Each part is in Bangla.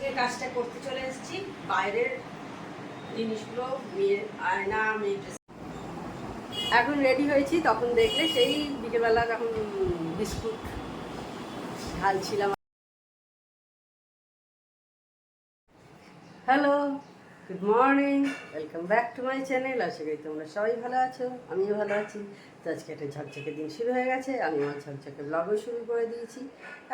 থেকে কাজটা করতে চলে এসেছি, বাইরের জিনিসগুলো, মেয়ের আয়না, মেয়ের এখন রেডি হয়েছি, তখন দেখলে সেই বিকেলবেলা যখন biscuit ঢালছিলাম। Hello good morning welcome back to my channel আশা করি তোমরা সবাই ভালো আছো, আমিও ভালো আছি। তো আজকে একটা ঝকঝকে দিন শুরু হয়ে গেছে আমি আমার ঝকঝকে ব্লগও শুরু করে দিয়েছি।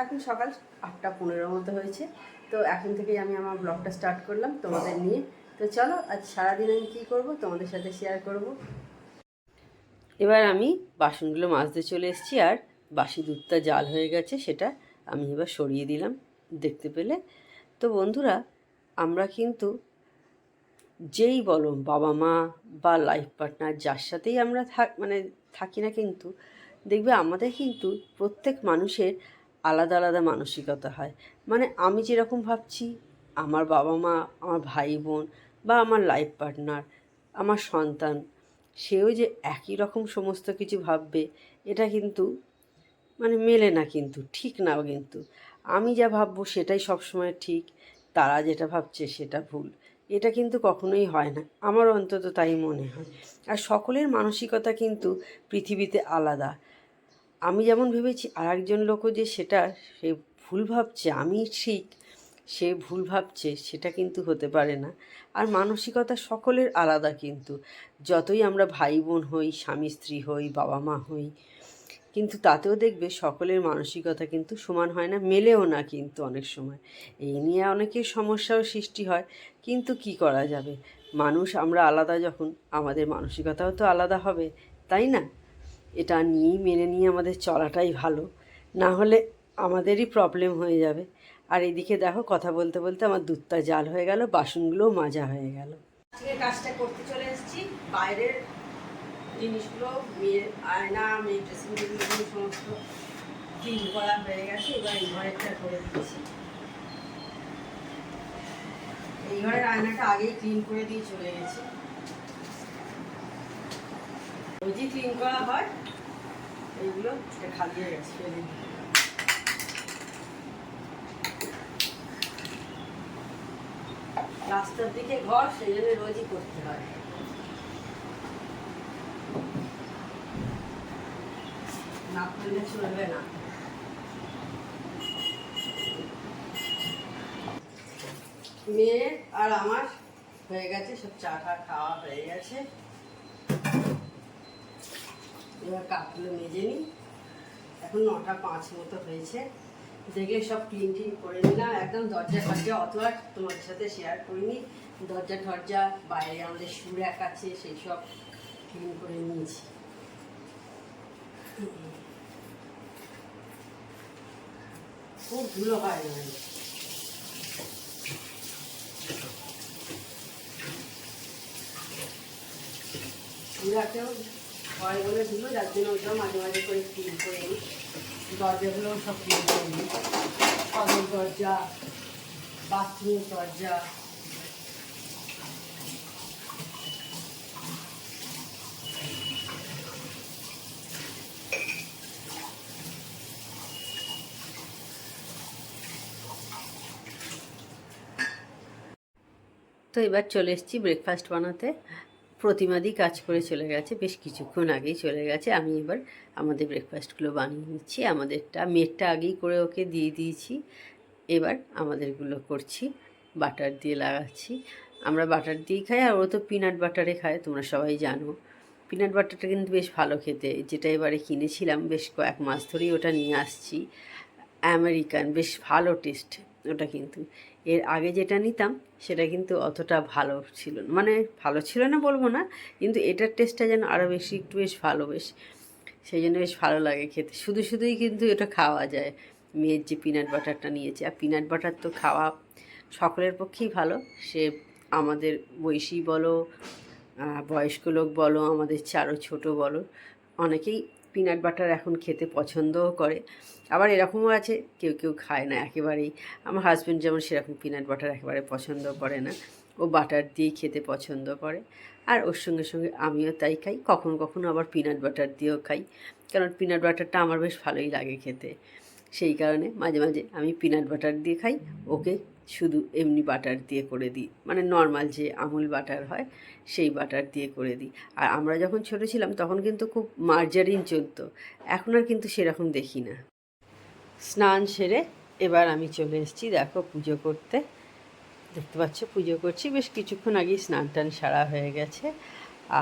এখন সকাল আটটা পনেরোর মতো হয়েছে। তো এখন থেকেই আমি আমার ব্লগটা স্টার্ট করলাম তোমাদের নিয়ে। তো চলো আজ সারাদিন আমি কী করব? তোমাদের সাথে শেয়ার করব। এবার আমি বাসনগুলো মাজতে চলে এসেছি আর বাসি দুধটা জাল হয়ে গেছে সেটা আমি এবার সরিয়ে দিলাম দেখতে পেলে? তো বন্ধুরা আমরা কিন্তু যেই বলো বাবা মা বা লাইফ পার্টনার যার সাথেই আমরা থাক মানে থাকি না কিন্তু দেখবে আমাদের কিন্তু প্রত্যেক মানুষের আলাদা আলাদা মানসিকতা হয়। মানে আমি যেরকম ভাবছি, আমার বাবা মা, আমার ভাই বোন বা আমার লাইফ পার্টনার আমার সন্তান, সেও যে একই রকম সমস্ত কিছু ভাববে, এটা কিন্তু মানে মেলে না কিন্তু, ঠিক না কিন্তু। আমি যা ভাববো সেটাই সবসময় ঠিক, তারা যেটা ভাবছে সেটা ভুল। এটা কিন্তু কখনোই হয় না, আমার অন্তত তাই মনে হয়। আর সকলের মানসিকতা কিন্তু পৃথিবীতে আলাদা। আমি যেমন ভেবেছি আর একজন লোকও যে সেটা সে ভুল ভাবছে, আমি ঠিক সে ভুল ভাবছে, সেটা কিন্তু হতে পারে না। আর মানসিকতা সকলের আলাদা কিন্তু। যতই আমরা ভাই বোন হই স্বামী স্ত্রী হই বাবা মা হই, কিন্তু তাতেও দেখবে সকলের মানসিকতা কিন্তু সমান হয় না, মেলেও না কিন্তু অনেক সময়। এই নিয়ে অনেকের সমস্যাও সৃষ্টি হয়, কিন্তু কি করা যাবে? মানুষ আমরা আলাদা যখন, আমাদের মানসিকতাও তো আলাদা হবে, তাই না? এটা নিয়েই, মেনে নিয়ে আমাদের চলাটাই ভালো। না হলে আমাদেরই প্রবলেম হয়ে যাবে। আর এদিকে দেখো, কথা বলতে বলতে আমার দুধটা জাল হয়ে গেল, বাসনগুলোও মাজা হয়ে গেল। আজকে কাজটা করতে চলে এসেছি। বাইরের জিনিসগুলো মেয়ের আয়না মেয়ের ড্রেসিং টেবিলগুলো সমস্ত ক্লিন করা হয়ে গেছে। এবার এই ঘরেরটা করে দিচ্ছি। এই ঘরের আয়নাটা আগেই ক্লিন করে দিয়ে চলে গেছি। রোজই ক্লিন করা হয়, এইগুলো এটা খালি হয়ে গেছে, ফেলে রাস্তার দিকে ঘর, সেই জন্য রোজই করতে হয়। না করলে চলবে না। মেয়ে আর আমার হয়ে গেছে, সব চা টা খাওয়া হয়ে গেছে। এবার কাপগুলো মেজে নিই। এখন নটা পাঁচ মতো হয়েছে। দেখে সব ক্লিন টিন করে নিলাম। একদম দরজা ফরজা অত আর তোমাদের সাথে শেয়ার করিনি। দরজা টরজা বাইরে আমাদের সুর এক আছে, সেই সব ক্লিন করে নিয়েছি। খুব ধুলো হয় এখানে। বলে ধুলো যার জন্য ওইটাও মাঝে মাঝে করে ক্লিন করে নিই দরজাগুলোও সব ক্লিন করে নিই কদর দরজা বাথরুমের দরজা। তো এবার চলে এসেছি ব্রেকফাস্ট বানাতে। প্রতিমাদি কাজ করে চলে গেছে, বেশ কিছুক্ষণ আগেই চলে গেছে। আমি এবার আমাদের ব্রেকফাস্টগুলো বানিয়ে নিচ্ছি। আমাদেরটা, মেয়েরটা আগেই করে ওকে দিয়ে দিয়েছি। এবার আমাদেরগুলো করছি, বাটার দিয়ে লাগাচ্ছি। আমরা বাটার দিয়েই খাই, আর ও তো পিনাট বাটারে খায়, তোমরা সবাই জানো। পিনাট বাটারটা কিন্তু বেশ ভালো খেতে। যেটা এবারে কিনেছিলাম, বেশ কয়েক মাস ধরেই ওটা নিয়ে আসছি। আমেরিকান বেশ ভালো টেস্ট ওটা কিন্তু। এর আগে যেটা নিতাম, সেটা কিন্তু অতটা ভালো ছিল মানে ভালো ছিল না বলব না, কিন্তু এটার টেস্টটা যেন আরও বেশি একটু বেশ ভালো, বেশ সেই জন্য বেশ ভালো লাগে খেতে। শুধু শুধুই কিন্তু এটা খাওয়া যায়। মেয়ের যে পিনাট বাটারটা নিয়েছে, আর পিনাট বাটার তো খাওয়া সকলের পক্ষেই ভালো। সে আমাদের বয়সী বলো বয়স্ক লোক বলো, আমাদের চারও ছোট বলো, অনেকেই পিনাট বাটার এখন খেতে পছন্দও করে। আবার এরকমও আছে, কেউ কেউ খায় না একেবারেই। আমার হাজব্যান্ড যেমন সেরকম পিনাট বাটার একেবারে পছন্দ করে না, ও বাটার দিয়েই খেতে পছন্দ করে। আর ওর সঙ্গে সঙ্গে আমিও তাই খাই, কখনো কখনো আবার পিনাট বাটার দিয়েও খাই। কারণ পিনাট বাটারটা আমার বেশ ভালোই লাগে খেতে। সেই কারণে মাঝে মাঝে আমি পিনাট বাটার দিয়ে খাই, ওকে শুধু এমনি বাটার দিয়ে করে দিই। মানে নর্মাল যে আমুল বাটার হয়, সেই বাটার দিয়ে করে দিই। আর আমরা যখন ছোটো ছিলাম, তখন কিন্তু খুব মার্জারিন চলতো। এখন আর কিন্তু সেরকম দেখি না। স্নান সেরে এবার আমি চলে এসেছি, দেখো পুজো করতে। দেখতে পাচ্ছ, পুজো করছি। বেশ কিছুক্ষণ আগেই স্নান টান সারা হয়ে গেছে।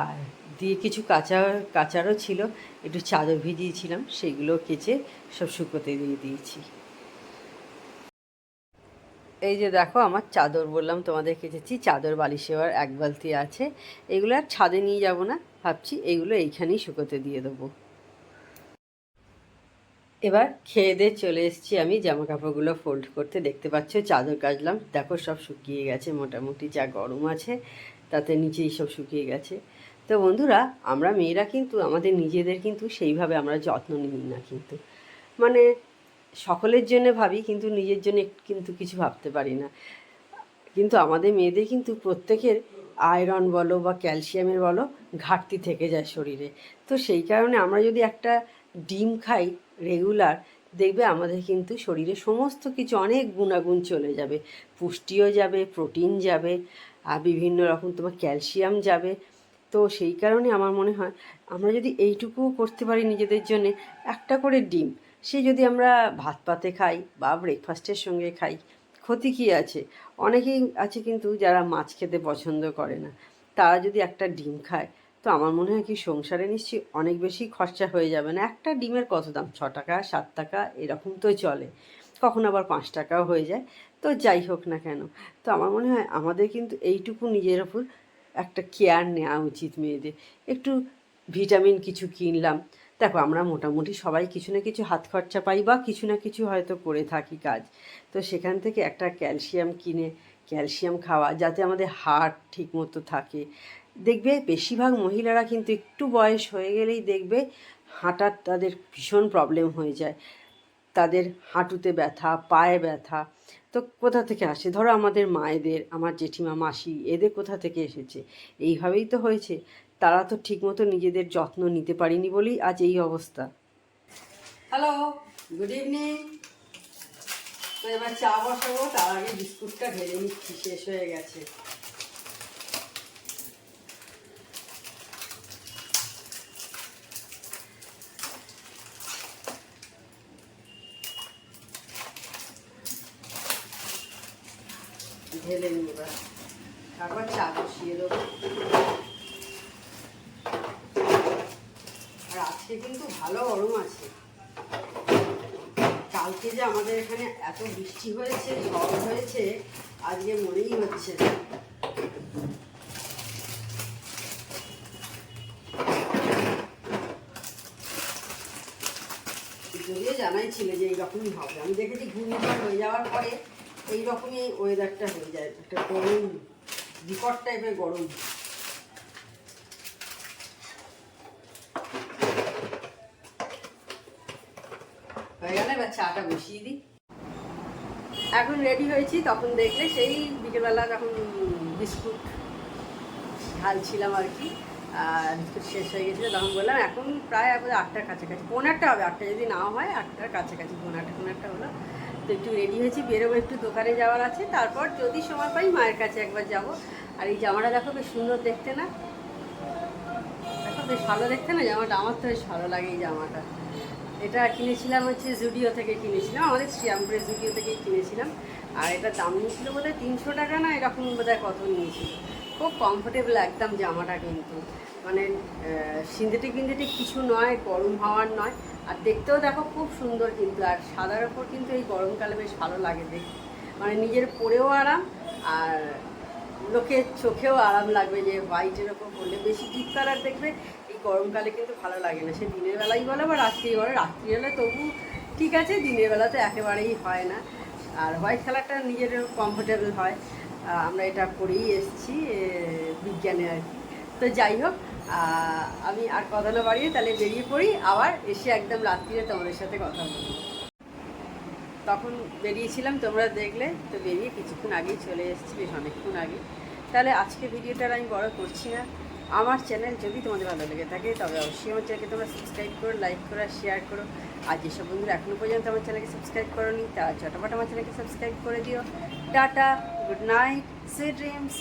আর দিয়ে কিছু কাঁচা, কাঁচারও ছিল, একটু চাদর ভিজিয়েছিলাম, সেগুলো কেচে সব শুকোতে দিয়ে দিয়েছি। এই যে দেখো, আমার চাদর বললাম তোমাদের কেচেছি, চাদর বালিশ এবার এক বালতি আছে। এগুলো আর ছাদে নিয়ে যাব না, ভাবছি এগুলো এইখানেই শুকোতে দিয়ে দেবো। এবার খেয়ে দিয়ে চলে এসেছি আমি। জামা কাপড়গুলো ফোল্ড করতে দেখতে পাচ্ছ, চাদর কাচলাম। দেখো সব শুকিয়ে গেছে, মোটামুটি যা গরম আছে তাতে নিচেই সব শুকিয়ে গেছে। তো বন্ধুরা, আমরা মেয়েরা কিন্তু, আমাদের নিজেদের কিন্তু সেইভাবে আমরা যত্ন নিই না কিন্তু। মানে সকলের জন্য ভাবি, কিন্তু নিজের জন্য কিন্তু কিছু ভাবতে পারি না। কিন্তু আমাদের মেয়েদের কিন্তু প্রত্যেকের আয়রন বলো বা ক্যালসিয়ামের বলো ঘাটতি থেকে যায় শরীরে। তো সেই কারণে আমরা যদি একটা ডিম খাই রেগুলার দেখবে আমাদের কিন্তু শরীরে সমস্ত কিছু অনেক গুণাগুণ চলে যাবে। পুষ্টিও যাবে প্রোটিন যাবে, আর বিভিন্ন রকম তোমার ক্যালসিয়াম যাবে। তো সেই কারণে আমার মনে হয়, আমরা যদি এইটুকু করতে পারি নিজেদের জন্যে, একটা করে ডিম, সে যদি আমরা ভাত পাতে খাই বা ব্রেকফাস্টের সঙ্গে খাই, ক্ষতি কী আছে? অনেকেই আছে কিন্তু যারা মাছ খেতে পছন্দ করে না, তারা যদি একটা ডিম খায় তো আমার মনে হয় কি সংসারে নিশ্চয়ই অনেক বেশি খরচা হয়ে যাবে না? একটা ডিমের কত দাম? ছ টাকা, সাত টাকা, এরকম তো চলে। কখন আবার পাঁচ টাকাও হয়ে যায়। তো যাই হোক না কেন। তো আমার মনে হয় আমাদের কিন্তু এইটুকু নিজের ওপর একটা কেয়ার নেওয়া উচিত মেয়েদের। একটু ভিটামিন কিছু কিনলাম। দেখো, আমরা মোটামুটি সবাই কিছু না কিছু হাত খরচা পাই বা কিছু না কিছু হয়তো করে থাকি কাজ। তো সেখান থেকে একটা ক্যালসিয়াম কিনে, ক্যালসিয়াম খাওয়া যাতে আমাদের হার্ট ঠিকমতো থাকে। দেখবে বেশিরভাগ মহিলারা কিন্তু একটু বয়স হয়ে গেলেই দেখবে হাঁটার তাদের ভীষণ প্রবলেম হয়ে যায়। তাদের হাঁটুতে ব্যথা, পায়ে ব্যথা। তো কোথা থেকে আসে? ধরো আমাদের মায়েদের, আমার জেঠিমা, মাসি, এদের কোথা থেকে এসেছে? এইভাবেই তো হয়েছে। তারা তো ঠিকমতো নিজেদের যত্ন নিতে পারিনি বলেই আজ এই অবস্থা। হ্যালো গুড ইভিনিং তো এবার চা বসাবো, তার আগে বিস্কুটটা ঢেলে নিচ্ছি, শেষ হয়ে গেছে। ঢেলে নিই এবার। তারপর চা বসিয়ে দেবো। আর আজকে কিন্তু ভালো গরম আছে। কালকে যে আমাদের এখানে এত বৃষ্টি হয়েছে, ঝড় হয়েছে, আজকে মনেই হচ্ছে যদিও জানাই ছিল যে এইরকমই হবে। আমি দেখেছি ঘূর্ণিঝড় হয়ে যাওয়ার পরে এইরকমই ওয়েদারটা হয়ে যায়। একটা গরম, বিকট টাইপের গরম। হয়ে গেলে, এবার চাটা বসিয়ে দিই। এখন রেডি হয়েছি, তখন দেখলে সেই বিকেলবেলা যখন বিস্কুট ঢালছিলাম আর কি, আর শেষ হয়ে গেছিল, তখন বললাম এখন প্রায় আটটার কাছাকাছি, পনেরোটা হবে, আটটা যদি না হয় আটটার কাছাকাছি, পনেরোটা পনেরোটা হলো। তো একটু রেডি হয়েছি, বেরোবো একটু দোকানে যাওয়ার আছে। তারপর যদি সময় পাই মায়ের কাছে একবার যাব। আর এই জামাটা দেখো বেশ সুন্দর দেখতে না? দেখো বেশ ভালো দেখতে না? জামাটা আমার তো বেশ ভালো লাগে এই জামাটা। এটা কিনেছিলাম হচ্ছে জুডিও থেকে কিনেছিলাম। আমাদের শ্রীরামপুরের জুডিও থেকেই কিনেছিলাম। আর এটা দাম নিয়েছিল বোধহয় তিনশো টাকা না? এরকম বোধহয় কত নিয়েছিল? খুব কমফোর্টেবল একদম জামাটা কিন্তু। মানে সিনথেটিক বিনথেটিক কিছু নয়, গরম হওয়ার নয়। আর দেখতেও দেখো খুব সুন্দর কিন্তু, আর সাদার ওপর কিন্তু এই গরমকালে বেশ ভালো লাগে দেখতে। মানে নিজের পরেও আরাম, আর লোকের চোখেও আরাম লাগবে যে হোয়াইটের ওপর পরলে। বেশি ডিপ কালার দেখবে এই গরমকালে কিন্তু ভালো লাগে না। সে দিনের বেলাই বলে বা রাত্রি বলে। রাত্রিবেলা তবু ঠিক আছে, দিনের বেলা তো একেবারেই হয় না। আর হোয়াইট কালারটা নিজের কমফোর্টেবল হয়। আমরা এটা পরেই এসেছি বিজ্ঞানে আর কি। তো যাই হোক আমি আর কথা না বাড়িয়ে তাহলে বেরিয়ে পড়ি, আবার এসে একদম রাত্রিরে তোমাদের সাথে কথা বলব। তখন বেরিয়েছিলাম, তোমরা দেখলে, তো বেরিয়ে কিছুক্ষণ আগেই চলে এসেছি, বেশ অনেকক্ষণ আগে। তাহলে আজকে ভিডিওটা আমি বড় করছি না। আমার চ্যানেল যদি তোমাদের ভালো লেগে থাকে, তবে অবশ্যই আমার চ্যানেলকে তোমরা সাবস্ক্রাইব করো লাইক করো আর শেয়ার করো। আর যেসব বন্ধুরা এখনও পর্যন্ত আমার চ্যানেলকে সাবস্ক্রাইব করোনি, তারা চটাপট আমার চ্যানেলকে সাবস্ক্রাইব করে দিও। Tata! Good night sweet dreams